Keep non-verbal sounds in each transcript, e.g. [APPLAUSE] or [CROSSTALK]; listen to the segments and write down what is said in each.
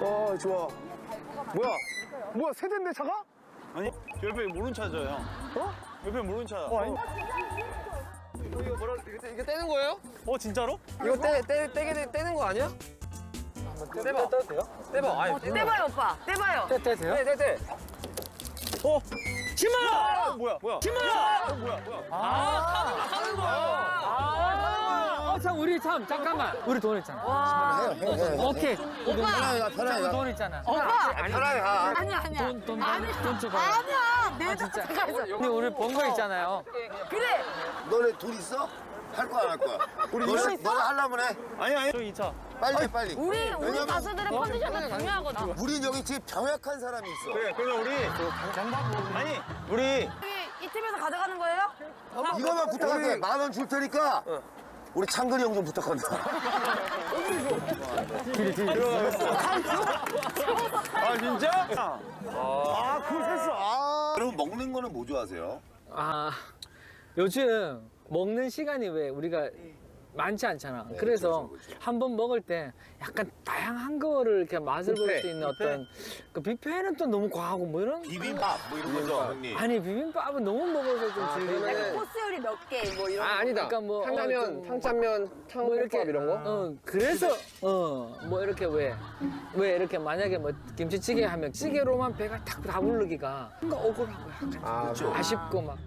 어 좋아. 뭐야? 뭐야 세대인데 차가? 아니 옆에 모른 차죠 형. 어? 옆에 모른 차. 어 아니. 이거 뭐라 이거, 떼- 이거 떼는 거예요? 어 진짜로? 이거 떼, 떼, 떼게 떼는 거 아니야? 떼봐. 떼도 돼요? 떼봐. 아니, 떼봐요 오빠 떼봐요 떼, 떼 돼요? 떼, 떼, 떼. 어 뭐야 뭐야? 아, 하는 거야. 어, 참 우리 참 잠깐만 우리 돈 있잖아. 오케이. 오빠 우리 돈 있잖아. 오빠 편하게 가. 아니야 아니야 돈, 돈, 돈, 돈 줘봐. 아니야 내 진짜. 잠깐만 근데 우리 번 거 있잖아요. 그래 너네 돈 있어? 할 거야 안 할 거야? 우리 너네, 너네 하려면 해. 아니 아니 저이 차. 빨리 해 빨리. 우리 우리 왜냐면 가수들의 컨디션이 중요하거든 우린 여기 지금 병약한 사람이 있어. 그래 그러면 우리 아니 우리 이, 이 팀에서 가져가는 거예요? 이거만 부탁할게. 만 원 줄 테니까 우리 창근이 형 좀 부탁한다. 아 진짜? 아 그걸 샜어. 아. 여러분 먹는 거는 뭐 좋아하세요? 아 요즘 먹는 시간이 왜 우리가 많지 않잖아. 그래서 한번 먹을 때 약간 다양한 거를 이렇게 맛을 볼수 있는 어떤 그 뷔페는 또 너무 과하고 뭐 이런 비빔밥 뭐 이런 거죠 형님. 아니 비빔밥은 너무 먹어서 좀 질리네. 그러면은- 코스 요리 몇 개 뭐 이런 아, 아니다. 그러니까 뭐, 어, 탕라면, 좀- 탕짠면, 뭐 탕국밥 이런 거? 어, 그래서 어, 뭐 이렇게 왜, 왜 이렇게 만약에 뭐 김치찌개 하면 찌개로만 배가 탁 다 부르기가 뭔가 억울한 거야. 약간 아, 그렇죠. 아쉽고 막.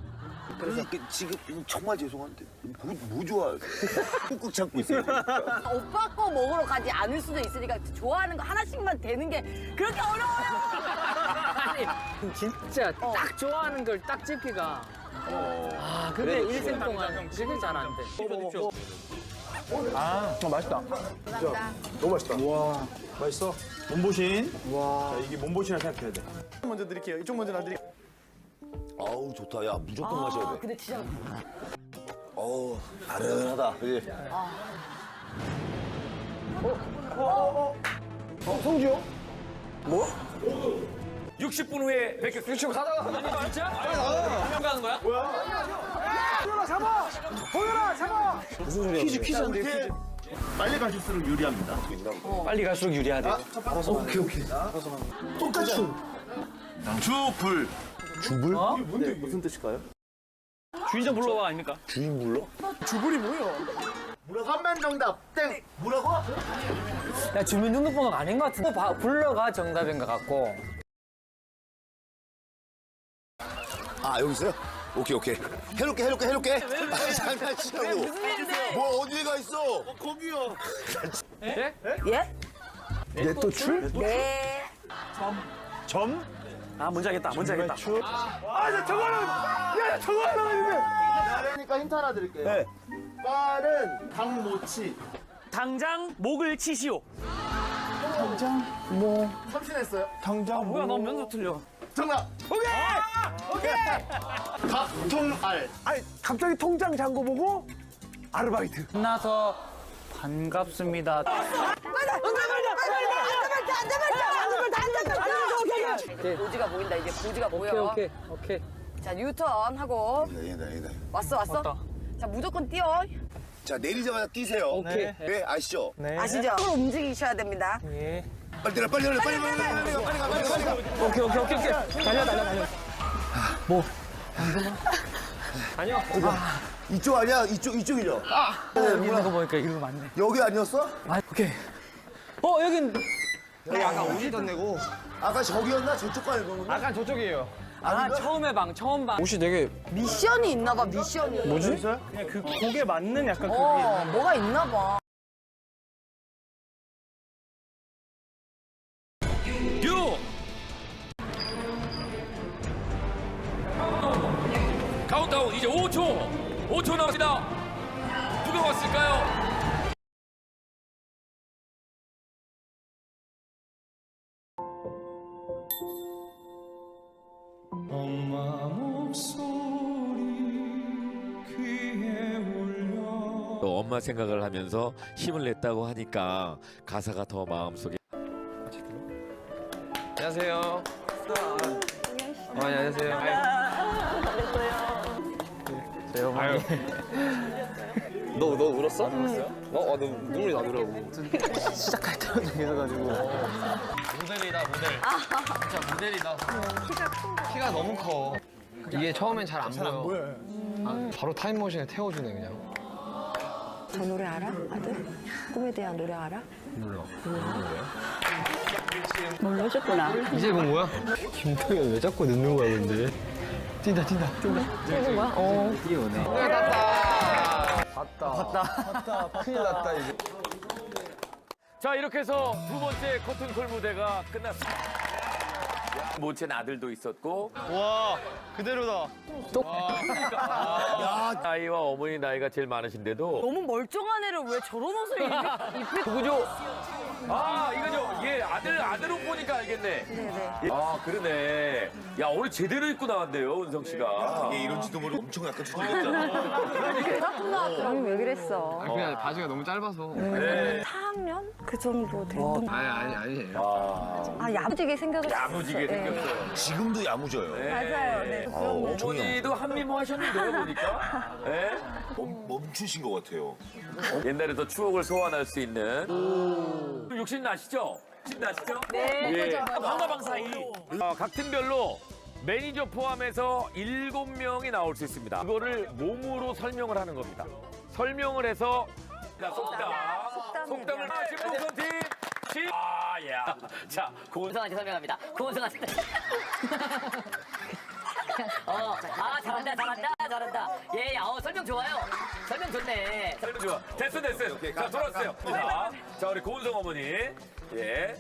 그러니까 지금 정말 죄송한데 뭐, 뭐 좋아하세요? [LAUGHS] 꾹꾹 참고 있어요. 오빠 거 먹으러 가지 않을 수도 있으니까 좋아하는 거 하나씩만 되는 게 그렇게 어려워요 아니 진짜 딱 좋아하는 걸딱 집기가. 아 근데 일생 동안 그게 잘안 돼. 아 맛있다. 너무 맛있다. 와 맛있어. 몸보신. 와. 자 이게 몸보신이라 생각해야 돼. 먼저 드릴게요. 이쪽 먼저 놔드릴게요. 어우 좋다. 야 무조건 마셔야 돼. 근데 진짜 어우 아른하다. 그지? 어 성주요? 60분 후에 뵙겠습니다. 60분 가다가 아니 진짜? 그냥 가는 거야? 보여라 잡아. 보여라 잡아. 퀴즈 퀴즈인데 퀴즈. 빨리 갈수록 유리합니다. 빨리 갈수록 유리하대. 똑같이. 주불. 무슨 뜻일까요? 주인 좀 불러와 아닙니까? 주인 불러? 주불이 뭐예요? 한만 정답 땡. 뭐라고? 야 주민등록번호가 아닌 것 같은데. 봐, 불러가 정답인 것 같고. 아 여기 있어요? 오케이 오케이. 해놓게 해놓게 해놓게. 아, 장난치라고. 뭐 어디가 있어? 거기요. 예? 예? 얘또 출? 네 점. 아 뭔지 알겠다. 뭔지 알겠다. 아나 저거 하려고. 야 저거 했는데. 그러니까 힌트 하나 드릴게요. 네. 빠른 당모치. 당장 목을 치시오. 참신했어요. 당장 뭐야 난 면접 틀려. 정답. 각통알. 아니 갑자기 통장 잔고 보고 아르바이트. 만나서 반갑습니다. 고지가 보인다 이제 고지가 보여 오케이 오케이 오케이. 자 유턴 하고 얘다 얘다. 왔어 왔어 왔다. 자 무조건 뛰어 자 내리자마자 뛰세요. 오케이. 네 아시죠? 네. 아시죠? 손 움직이셔야 됩니다 예. 빨리 내려 빨리 내려 빨리 빨리 빨리 빨리 빨리 가 빨리 가 빨리 가. 오케이 오케이 오케이 오케이. 달려 달려 달려. 이쪽 아니야? 이쪽 이쪽이죠? 여기 있는 거 보니까 이거 맞네. 여기 아니었어? 아 오케이. 어 여긴 아까 오지 던내고. 아까 저기였나? 저쪽 가는 거구나. 약간 저쪽이에요. 아 처음에 방 처음 방. 옷이 되게 미션이 있나 봐 미션이 뭐지? 그냥 그 곡에 맞는 약간 어 뭐가 있나 봐 유 카운트다운 이제 5초 5초 남았습니다 누가 왔을까요? 또 엄마 생각을 하면서 힘을 냈다고 하니까 가사가 더 마음속에 안녕하세요. 어, 안녕하세요. 아유. [LAUGHS] 너, 너 울었어? 어, 어, 너 눈물이 나더라고. [LAUGHS] 시작할 때부터 계셔가지고. 진짜 모델이다. 키가 너무 커. 이게 처음엔 잘 안 보여. 아, 바로 타임머신에 태워주네 그냥. 저 노래 알아? 아들? 꿈에 대한 노래 알아? 모르셨구나. 이제 본 거야? 김태현 왜 자꾸 늦는 거야 근데? 뛴다 뛴다 뛴다. 찍은 거야? 어. 뛰어오네. 봤다. 봤다. 봤다. 봤다. 큰일 났다 이제. 자 이렇게 해서 두 번째 커튼콜 무대가 끝났습니다. 모첸 아들도 있었고 와 그대로다. 나이와 어머니 나이가 제일 많으신데도 너무 멀쩡한 애를 왜 저런 옷을 입- 입힐 누구죠? 아 이거죠. 예 아들 아들 옷 보니까 알겠네. 네네. 아 그러네. 야 오늘 제대로 입고 나왔네요 은성 씨가. 이게 이런지도 모르고 엄청 약간 두들겼잖아. 아니 왜 그랬어? 아니, 그냥 바지가 너무 짧아서. 네. 4학년? 그 정도 됐던 아니 아니 아니. 아아 야무지게 생겨서 야무지게 네. 생겼어요. 지금도 야무져요. 네. 맞아요. 네. 아우, 엄청 야무. 어머니도 한미모 하셨는데요 보니까. [LAUGHS] 네? 멈, 멈추신 것 같아요. 옛날에 더 추억을 소환할 수 있는. 욕심 나시죠? 욕심 나시죠? 네. 예. 방가방 사이. 어, 각 팀별로 매니저 포함해서 일곱 명이 나올 수 있습니다. 그거를 몸으로 설명을 하는 겁니다. 설명을 해서 자, 속담. 속담을 신봉선 팀. 시. 아, 야. 자, 고은 고은성한테 설명합니다. 고은성한테. [LAUGHS] 어, 아 잘한다, 잘한다, 잘한다. 예, 어 설명 좋아요. 설명 좋네. 설명 좋아. 됐어, 됐어. 자, 돌아왔어요. 자, 자, 우리 고은성 어머니. 예.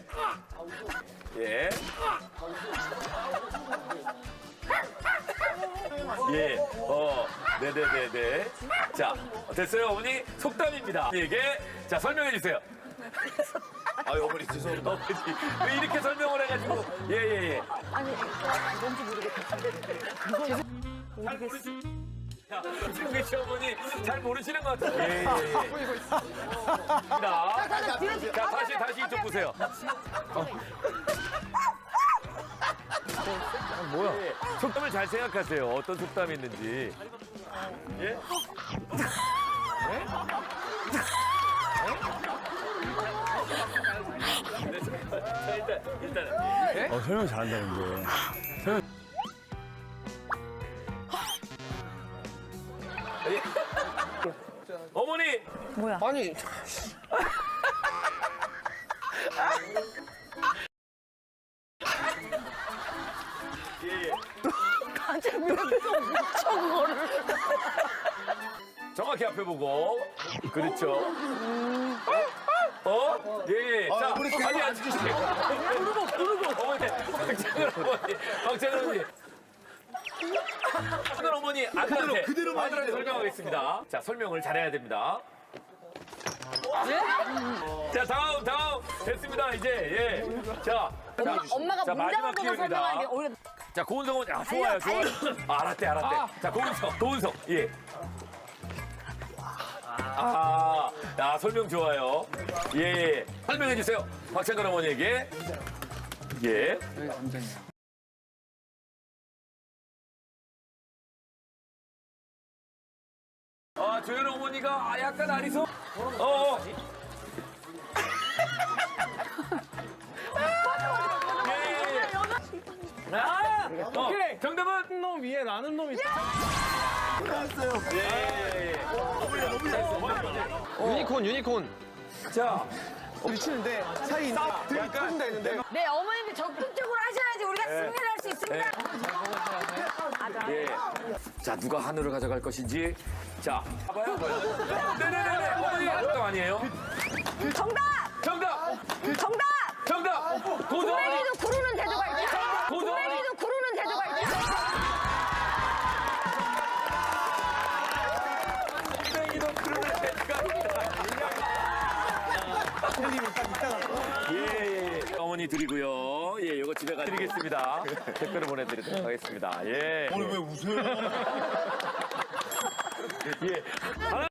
예. 예, 어, 네네네네. 자, 됐어요, 어머니. 속담입니다. 어머니에게, 자, 설명해 주세요. [LAUGHS] 아, 어머니 죄송합니다. 어머니, 왜 이렇게 설명을 해가지고. 예, 예, 예. 잘 모르시. 자, 승기 씨 어머니 잘 모르시는 것 같아요. 예, 예, 예. 자, 자, 다시, 다시 이쪽 보세요. 뭐야? 속담을 잘 생각하세요. 어떤 속담이 있는지. 예? 네, [LAUGHS] 자, 일단, 일단. 어, 설명 잘한다는데. 어머니! 아니 정확히 앞에 보고. 그렇죠. 어? 예, 예. 아, 자, 어머니 박찬근 어머니, 박찬근 어머니. 박찬근 어머니, 아들한테, 그대로 아들한테 설명하겠습니다. 자, 설명을 잘해야 됩니다. 자, 다음, 다음. 됐습니다, 이제. 예. 자, 자, 엄마가 자, 문장을 마지막 보고 기회입니다. 설명하는 게 오히려 자, 고은성 어머니. 아, 좋아요, 좋아요. 아, 알았대, 알았대. 자, 고은성, 고은성. 예. 아, 야, 설명 좋아요. 예, 예. 설명해 주세요. 박찬근 어머니에게. 예. 아, 조현 어머니가 아, 약간 아리송. 어, 어. 예, 예, 예. 아, 오케이. 정답은 놈 위에 나는 놈이 예, 예, 예. 유니콘 유니콘. 자, 미치는데 사이 되게 터진다 했는데 네 어머님이 적극적으로 하셔야지 우리가 승리를 할 수 있습니다. 예. 자, 누가 한우를 가져갈 것인지. 자, 봐봐요. 네네네네. 어머니, 정답 아니에요? 정답! 정답! 정답! 정답! 고양이도 구르는 태도가 있다. 고양 예, 예, 예. 어머니 드리고요. 예, 요거 집에 가 드리겠습니다. [LAUGHS] 댓글을 보내드리도록 하겠습니다. 예. 오늘 왜 웃어요? [LAUGHS] 예. 하나,